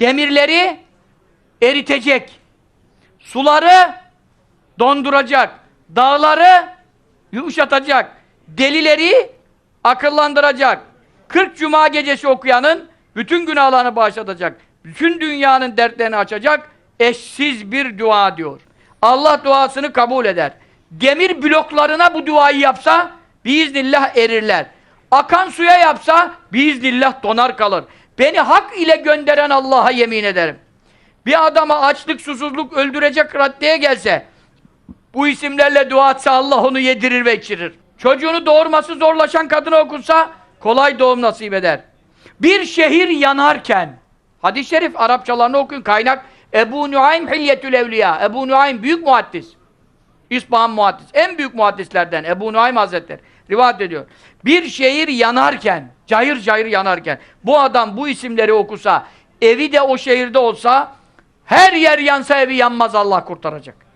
demirleri eritecek. Suları donduracak. Dağları yumuşatacak. Delileri akıllandıracak. 40 cuma gecesi okuyanın bütün günahlarını bağışlatacak. Bütün dünyanın dertlerini açacak. Eşsiz bir dua diyor. Allah duasını kabul eder. Demir bloklarına bu duayı yapsa biiznillah erirler. Akan suya yapsa biiznillah donar kalır. Beni hak ile gönderen Allah'a yemin ederim. Bir adama açlık, susuzluk öldürecek raddeye gelse bu isimlerle dua etse Allah onu yedirir ve içirir. Çocuğunu doğurması zorlaşan kadına okunsa kolay doğum nasip eder. Bir şehir yanarken hadis-i şerif Arapçalarını okuyun kaynak Ebu Nuaym Hilyetül Evliya Ebu Nuaym büyük muhaddis İspahan muhaddis en büyük muhaddislerden Ebu Nuaym Hazretleri rivayet ediyor. Bir şehir yanarken cayır cayır yanarken bu adam bu isimleri okusa evi de o şehirde olsa her yer yansa evi yanmaz Allah kurtaracak.